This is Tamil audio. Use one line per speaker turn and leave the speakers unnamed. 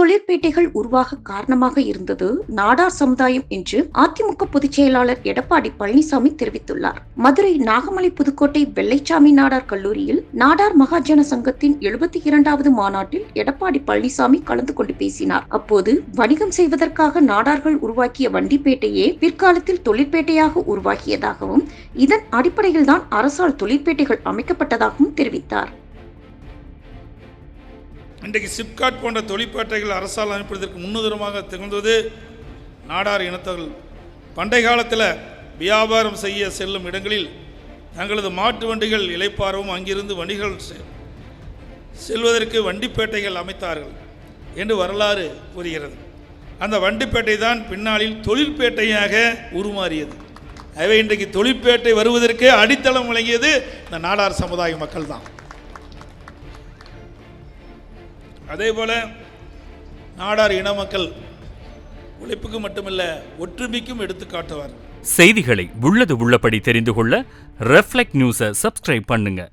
தொழிற்பேட்டைகள் உருவாக காரணமாக இருந்தது நாடார் சமுதாயம் என்று அதிமுக பொதுச் செயலாளர் எடப்பாடி பழனிசாமி தெரிவித்துள்ளார் மதுரை நாகமலை புதுக்கோட்டை வெள்ளைச்சாமி நாடார் கல்லூரியில் நாடார் மகாஜன சங்கத்தின் எழுபத்தி இரண்டாவது மாநாட்டில் எடப்பாடி பழனிசாமி கலந்து கொண்டு பேசினார் அப்போது வணிகம் செய்வதற்காக நாடார்கள் உருவாக்கிய வண்டிப்பேட்டையே பிற்காலத்தில் தொழிற்பேட்டையாக உருவாகியதாகவும் இதன் அடிப்படையில்தான் அரசால் தொழிற்பேட்டைகள் அமைக்கப்பட்டதாகவும் தெரிவித்தார்
இன்றைக்கு சிப்காட் போன்ற தொழிற்பேட்டைகள் அரசால் அமைப்பதற்கு முன்னுதரமாக திகழ்ந்தது நாடார் இனத்தவர்கள் பண்டை காலத்தில் வியாபாரம் செய்ய செல்லும் இடங்களில் தங்களது மாட்டு வண்டிகள் இலைப்பாரவும் அங்கிருந்து வண்டிகள் செல்வதற்கு வண்டிப்பேட்டைகள் அமைத்தார்கள் என்று வரலாறு கூறுகிறது அந்த வண்டிப்பேட்டை தான் பின்னாளில் தொழிற்பேட்டையாக உருமாறியது எனவே இன்றைக்கு தொழிற்பேட்டை வருவதற்கு அடித்தளம் வழங்கியது இந்த நாடார் சமுதாய மக்கள் தான் அதே போல் நாடார் இன மக்கள் உழைப்புக்கு மட்டுமல்ல ஒற்றுமைக்கும் எடுத்துக்காட்டுவார்
செய்திகளை உள்ளது உள்ளபடி தெரிந்து கொள்ள ரெஃப்ளெக்ட் நியூஸை சப்ஸ்கிரைப் பண்ணுங்கள்